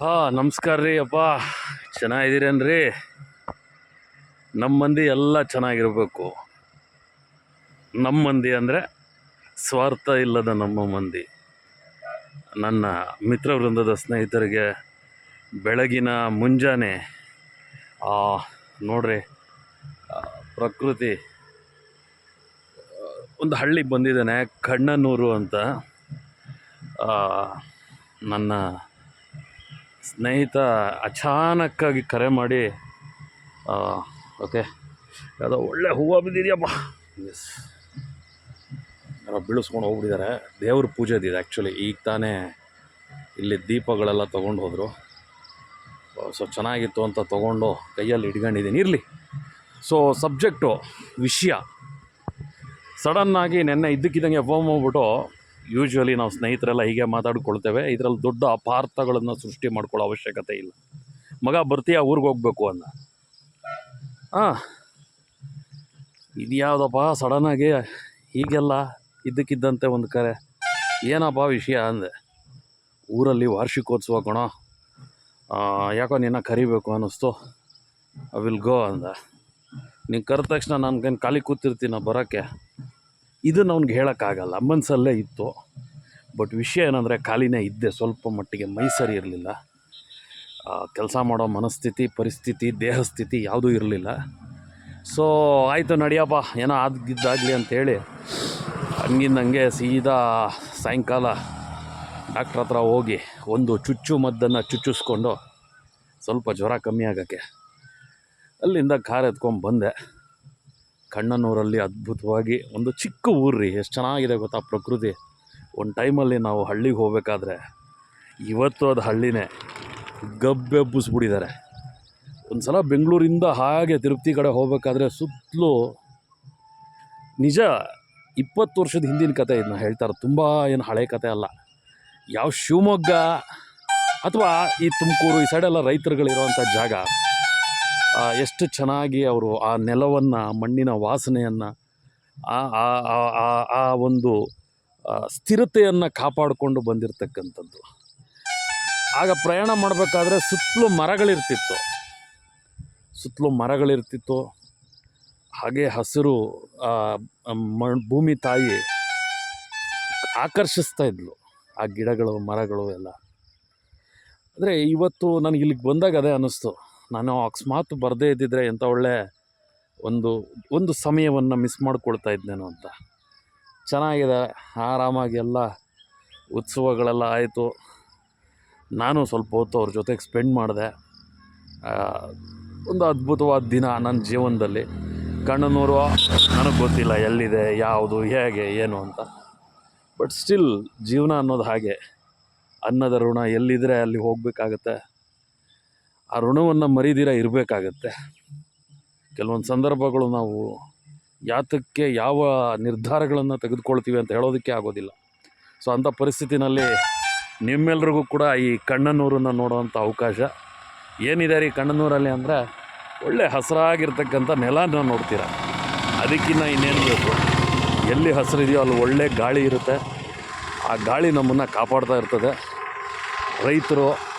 ಹಾಂ, ನಮಸ್ಕಾರ ರೀ ಅಪ್ಪ. ಚೆನ್ನಾಗಿದ್ದೀರೇನ್ರಿ? ನಮ್ಮ ಮಂದಿ ಎಲ್ಲ ಚೆನ್ನಾಗಿರಬೇಕು. ನಮ್ಮ ಮಂದಿ ಅಂದರೆ ಸ್ವಾರ್ಥ ಇಲ್ಲದ ನಮ್ಮ ಮಂದಿ. ನನ್ನ ಮಿತ್ರವೃಂದದ ಸ್ನೇಹಿತರಿಗೆ ಬೆಳಗಿನ ಮುಂಜಾನೆ ನೋಡ್ರಿ ಪ್ರಕೃತಿ, ಒಂದು ಹಳ್ಳಿಗೆ ಬಂದಿದ್ದಾನೆ, ಕಣ್ಣನೂರು ಅಂತ. ನನ್ನ ಸ್ನೇಹಿತ ಅಚಾನಕ್ಕಾಗಿ ಕರೆ ಮಾಡಿ ಓಕೆ, ಯಾವುದೋ ಒಳ್ಳೆ ಹೂವು ಬಿದ್ದಿದೆಯಪ್ಪ ಎಸ್ ಯಾರೋ ಬೀಳಿಸ್ಕೊಂಡು ಹೋಗ್ಬಿಟ್ಟಿದ್ದಾರೆ. ದೇವ್ರ ಪೂಜೆದಿದೆ ಆ್ಯಕ್ಚುಲಿ ಈಗ ತಾನೇ ಇಲ್ಲಿ ದೀಪಗಳೆಲ್ಲ ತೊಗೊಂಡು ಹೋದರು. ಸೊ ಚೆನ್ನಾಗಿತ್ತು ಅಂತ ತೊಗೊಂಡು ಕೈಯಲ್ಲಿ ಇಟ್ಕೊಂಡಿದ್ದೀನಿ. ಇರಲಿ. ಸೊ ಸಬ್ಜೆಕ್ಟು ವಿಷಯ. ಸಡನ್ನಾಗಿ ನೆನ್ನೆ ಇದ್ದಕ್ಕಿದ್ದಂಗೆ ಫೋಮ್ ಮಾಡ್ಬಿಟ್ಟು ಯೂಶ್ವಲಿ ನಾವು ಸ್ನೇಹಿತರೆಲ್ಲ ಹೀಗೆ ಮಾತಾಡ್ಕೊಳ್ತೇವೆ. ಇದರಲ್ಲಿ ದೊಡ್ಡ ಅಪಾರ್ಥಗಳನ್ನು ಸೃಷ್ಟಿ ಮಾಡ್ಕೊಳ್ಳೋ ಅವಶ್ಯಕತೆ ಇಲ್ಲ. ಮಗ ಬರ್ತೀಯ? ಊರಿಗೆ ಹೋಗಬೇಕು ಅಂದ. ಹಾಂ ಇದ್ಯಾವುದಪ್ಪ ಸಡನ್ನಾಗಿ ಹೀಗೆಲ್ಲ ಇದ್ದಕ್ಕಿದ್ದಂತೆ ಒಂದು ಕರೆ. ಏನಪ್ಪ ವಿಷಯ ಅಂದೆ. ಊರಲ್ಲಿ ವಾರ್ಷಿಕೋತ್ಸವ ಕಣೋ. ಯಾಕೋ ನಿನ್ನ ಕರಿಬೇಕು ಅನ್ನಿಸ್ತು. ಐ ವಿಲ್ ಗೋ ಅಂದ. ನೀನು ಕರೆದ ತಕ್ಷಣ ನಾನು ಕೈಲಿ ಖಾಲಿ ಕೂತಿರ್ತೀನ ಬರೋಕ್ಕೆ? ಇದನ್ನು ಅವ್ನಿಗೆ ಹೇಳೋಕ್ಕಾಗಲ್ಲ. ಮನಸ್ಸಲ್ಲೇ ಇತ್ತು. ಬಟ್ ವಿಷಯ ಏನಂದರೆ ಖಾಲಿನೇ ಇದ್ದೆ. ಸ್ವಲ್ಪ ಮಟ್ಟಿಗೆ ಮೈ ಸರಿ ಇರಲಿಲ್ಲ ಕೆಲಸ ಮಾಡೋ ಮನಸ್ಥಿತಿ, ಪರಿಸ್ಥಿತಿ, ದೇಹ ಸ್ಥಿತಿ ಯಾವುದೂ ಇರಲಿಲ್ಲ. ಸೊ ಆಯಿತು ನಡಿಯಪ್ಪ. ಏನೋ ಆಗಿದ್ದಾಗಲಿ ಅಂತೇಳಿ ಹಂಗಿಂದ ಹಂಗೆ ಸೀದಾ ಸಾಯಂಕಾಲ ಡಾಕ್ಟ್ರ್ ಹತ್ರ ಹೋಗಿ ಒಂದು ಚುಚ್ಚು ಮದ್ದನ್ನು ಚುಚ್ಚಿಸ್ಕೊಂಡು ಸ್ವಲ್ಪ ಜ್ವರ ಕಮ್ಮಿ ಆಗೋಕ್ಕೆ ಅಲ್ಲಿಂದ ಕಾರ್ ಎತ್ಕೊಂಡು ಬಂದೆ. ಕಣ್ಣನೂರಲ್ಲಿ ಅದ್ಭುತವಾಗಿ ಒಂದು ಚಿಕ್ಕ ಊರು ರೀ. ಎಷ್ಟು ಚೆನ್ನಾಗಿದೆ ಗೊತ್ತಾ ಪ್ರಕೃತಿ. ಒಂದು ಟೈಮಲ್ಲಿ ನಾವು ಹಳ್ಳಿಗೆ ಹೋಗಬೇಕಾದ್ರೆ ಇವತ್ತು ಅದು ಹಳ್ಳಿನೇ ಗಬ್ಬೆಬ್ಬಿಸ್ಬಿಟ್ಟಿದ್ದಾರೆ ಒಂದು ಸಲ ಬೆಂಗಳೂರಿಂದ ಹಾಗೆ ತಿರುಪ್ತಿ ಕಡೆ ಹೋಗಬೇಕಾದ್ರೆ ಸುತ್ತಲೂ ನಿಜ ಇಪ್ಪತ್ತು ವರ್ಷದ ಹಿಂದಿನ ಕತೆ ಇದನ್ನ ಹೇಳ್ತಾರೆ ತುಂಬ ಏನು ಹಳೆ ಕತೆ ಅಲ್ಲ. ಯಾವ ಶಿವಮೊಗ್ಗ ಅಥವಾ ಈ ತುಮಕೂರು ಈ ಸೈಡೆಲ್ಲ ರೈತರುಗಳಿರುವಂಥ ಜಾಗ ಎಷ್ಟು ಚೆನ್ನಾಗಿ ಅವರು ಆ ನೆಲವನ್ನು, ಮಣ್ಣಿನ ವಾಸನೆಯನ್ನು, ಆ ಒಂದು ಸ್ಥಿರತೆಯನ್ನು ಕಾಪಾಡಿಕೊಂಡು ಬಂದಿರತಕ್ಕಂಥದ್ದು. ಆಗ ಪ್ರಯಾಣ ಮಾಡಬೇಕಾದ್ರೆ ಸುತ್ತಲೂ ಮರಗಳಿರ್ತಿತ್ತು. ಸುತ್ತಲೂ ಮರಗಳಿರ್ತಿತ್ತು. ಹಾಗೆ ಹಸಿರು ಭೂಮಿ ತಾಯಿ ಆಕರ್ಷಿಸ್ತಾ ಇದ್ಲು. ಆ ಗಿಡಗಳು, ಮರಗಳು ಎಲ್ಲ. ಅಂದರೆ ಇವತ್ತು ನನಗೆ ಇಲ್ಲಿಗೆ ಬಂದಾಗ ಅದೇ ಅನ್ನಿಸ್ತು ನಾನು ಅಕಸ್ಮಾತ್ ಬರದೇ ಇದ್ದಿದ್ರೆ ಎಂಥ ಒಳ್ಳೆ ಒಂದು ಒಂದು ಸಮಯವನ್ನು ಮಿಸ್ ಮಾಡಿಕೊಳ್ತಾ ಇದ್ದೇನೋ ಅಂತ. ಚೆನ್ನಾಗಿದೆ, ಆರಾಮಾಗಿ ಎಲ್ಲ ಉತ್ಸವಗಳೆಲ್ಲ ಆಯಿತು. ನಾನು ಸ್ವಲ್ಪ ಹೊತ್ತು ಅವ್ರ ಜೊತೆಗೆ ಸ್ಪೆಂಡ್ ಮಾಡಿದೆ. ಒಂದು ಅದ್ಭುತವಾದ ದಿನ ನನ್ನ ಜೀವನದಲ್ಲಿ. ಕಣ್ಣನೂರು ನನಗೆ ಗೊತ್ತಿಲ್ಲ ಎಲ್ಲಿದೆ, ಯಾವುದು, ಹೇಗೆ, ಏನು ಅಂತ. ಬಟ್ ಸ್ಟಿಲ್ ಜೀವನ ಅನ್ನೋದು ಹಾಗೆ. ಅನ್ನದ ಋಣ ಎಲ್ಲಿದ್ದರೆ ಅಲ್ಲಿ ಹೋಗಬೇಕಾಗತ್ತೆ. ಆ ಋಣವನ್ನು ಮರಿದಿರ ಇರಬೇಕಾಗತ್ತೆ. ಕೆಲವೊಂದು ಸಂದರ್ಭಗಳು ನಾವು ಯಾತಕ್ಕೆ ಯಾವ ನಿರ್ಧಾರಗಳನ್ನು ತೆಗೆದುಕೊಳ್ತೀವಿ ಅಂತ ಹೇಳೋದಕ್ಕೆ ಆಗೋದಿಲ್ಲ. ಸೊ ಅಂಥ ಪರಿಸ್ಥಿತಿನಲ್ಲಿ ನಿಮ್ಮೆಲ್ರಿಗೂ ಕೂಡ ಈ ಕಣ್ಣನೂರನ್ನು ನೋಡುವಂಥ ಅವಕಾಶ ಏನಿದೆ ರೀ ಕಣ್ಣನೂರಲ್ಲಿ ಅಂದರೆ ಒಳ್ಳೆ ಹಸಿರಾಗಿರ್ತಕ್ಕಂಥ ನೆಲನ ನೋಡ್ತೀರ. ಅದಕ್ಕಿಂತ ಇನ್ನೇನು ಬೇಕು? ಎಲ್ಲಿ ಹಸಿರಿದೆಯೋ ಅಲ್ಲಿ ಒಳ್ಳೆ ಗಾಳಿ ಇರುತ್ತೆ. ಆ ಗಾಳಿ ನಮ್ಮನ್ನು ಕಾಪಾಡ್ತಾ ಇರ್ತದೆ. ರೈತರು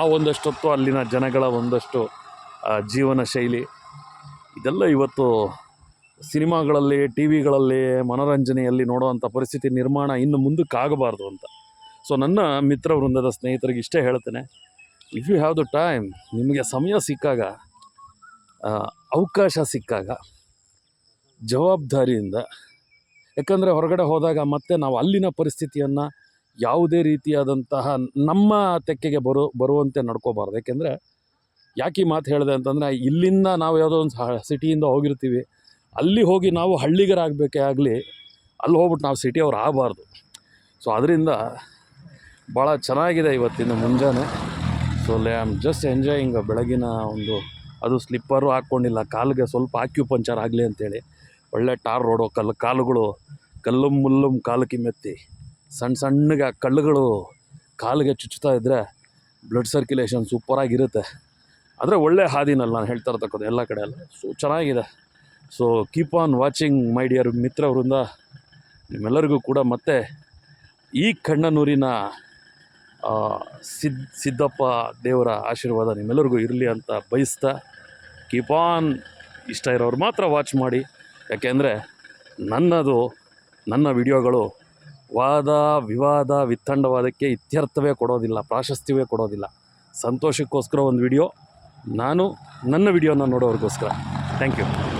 ಆ ಒಂದಷ್ಟೊತ್ತು ಅಲ್ಲಿನ ಜನಗಳ ಒಂದಷ್ಟು ಜೀವನ ಶೈಲಿ. ಇದೆಲ್ಲ ಇವತ್ತು ಸಿನಿಮಾಗಳಲ್ಲಿ ಟಿ ವಿಗಳಲ್ಲಿ ಮನೋರಂಜನೆಯಲ್ಲಿ ನೋಡುವಂಥ ಪರಿಸ್ಥಿತಿ ನಿರ್ಮಾಣ ಇನ್ನು ಮುಂದಕ್ಕಾಗಬಾರ್ದು ಅಂತ. ಸೊ ನನ್ನ ಮಿತ್ರ ವೃಂದದ ಸ್ನೇಹಿತರಿಗೆ ಇಷ್ಟೇ ಹೇಳ್ತೇನೆ. If you have the time ನಿಮಗೆ ಸಮಯ ಸಿಕ್ಕಾಗ ಅವಕಾಶ ಸಿಕ್ಕಾಗ, ಜವಾಬ್ದಾರಿಯಿಂದ, ಯಾಕಂದರೆ ಹೊರಗಡೆ ಹೋದಾಗ ಮತ್ತೆ ನಾವು ಅಲ್ಲಿನ ಪರಿಸ್ಥಿತಿಯನ್ನು ಯಾವುದೇ ರೀತಿಯಾದಂತಹ ನಮ್ಮ ತೆಕ್ಕೆಗೆ ಬರೋ, ಬರುವಂತೆ ನಡ್ಕೋಬಾರ್ದು. ಯಾಕೆಂದರೆ ಯಾಕೆ ಈ ಮಾತು ಹೇಳಿದೆ ಅಂತಂದರೆ ಇಲ್ಲಿಂದ ನಾವು ಯಾವುದೋ ಒಂದು ಸಿಟಿಯಿಂದ ಹೋಗಿರ್ತೀವಿ. ಅಲ್ಲಿ ಹೋಗಿ ನಾವು ಹಳ್ಳಿಗರಾಗಬೇಕೇ ಆಗಲಿ, ಅಲ್ಲಿ ಹೋಗ್ಬಿಟ್ಟು ನಾವು ಸಿಟಿಯವ್ರು ಆಗಬಾರ್ದು. ಸೊ ಅದರಿಂದ ಭಾಳ ಚೆನ್ನಾಗಿದೆ ಇವತ್ತಿನ ಮುಂಜಾನೆ. ಸೊ ಲೆ ಆಮ್ ಜಸ್ಟ್ ಎಂಜಾಯಿಂಗ್ ಬೆಳಗಿನ ಒಂದು, ಅದು ಸ್ಲಿಪ್ಪರು ಹಾಕ್ಕೊಂಡಿಲ್ಲ ಕಾಲಿಗೆ ಸ್ವಲ್ಪ ಆಕ್ಯುಪಂಚರ್ ಆಗಲಿ ಅಂತೇಳಿ. ಒಳ್ಳೆ ಟಾರ್ ರೋಡು ಕಲ್ಲು, ಕಾಲುಗಳು ಕಲ್ಲು ಮುಲ್ಲುಮ್ ಕಾಲು ಮೆತ್ತಿ ಸಣ್ಣ ಸಣ್ಣಗೆ ಆ ಕಲ್ಲುಗಳು ಕಾಲಿಗೆ ಚುಚ್ಚುತ್ತಾ ಇದ್ದರೆ ಬ್ಲಡ್ ಸರ್ಕ್ಯುಲೇಷನ್ ಸೂಪರಾಗಿರುತ್ತೆ ಆದರೆ ಒಳ್ಳೆ ಹಾದಿನಲ್ಲ ನಾನು ಹೇಳ್ತಾ ಇರ್ತಕ್ಕಂಥ ಎಲ್ಲ ಕಡೆ ಎಲ್ಲ. ಸೊ ಚೆನ್ನಾಗಿದೆ. So keep on watching my dear ಮಿತ್ರವರಿಂದ ನಿಮ್ಮೆಲ್ಲರಿಗೂ ಕೂಡ ಮತ್ತೆ ಈ ಕಣ್ಣನೂರಿನ ಸಿದ್, ಸಿದ್ದಪ್ಪ ದೇವರ ಆಶೀರ್ವಾದ ನಿಮ್ಮೆಲ್ಲರಿಗೂ ಇರಲಿ ಅಂತ ಬಯಸ್ತಾ ಕೀಪ್ ಆನ್ ಇಷ್ಟ ಇರೋರು ಮಾತ್ರ ವಾಚ್ ಮಾಡಿ. ಯಾಕೆಂದರೆ ನನ್ನದು, ನನ್ನ ವಿಡಿಯೋಗಳು ವಾದ, ವಿವಾದ, ವಿತ್ತಂಡವಾದಕ್ಕೆ ಇತ್ಯರ್ಥವೇ ಕೊಡೋದಿಲ್ಲ, ಪ್ರಾಶಸ್ತ್ಯವೇ ಕೊಡೋದಿಲ್ಲ. ಸಂತೋಷಕ್ಕೋಸ್ಕರ ಒಂದು ವಿಡಿಯೋ, ನಾನು ನನ್ನ ವಿಡಿಯೋನ ನೋಡೋರಿಗೋಸ್ಕರ. Thank you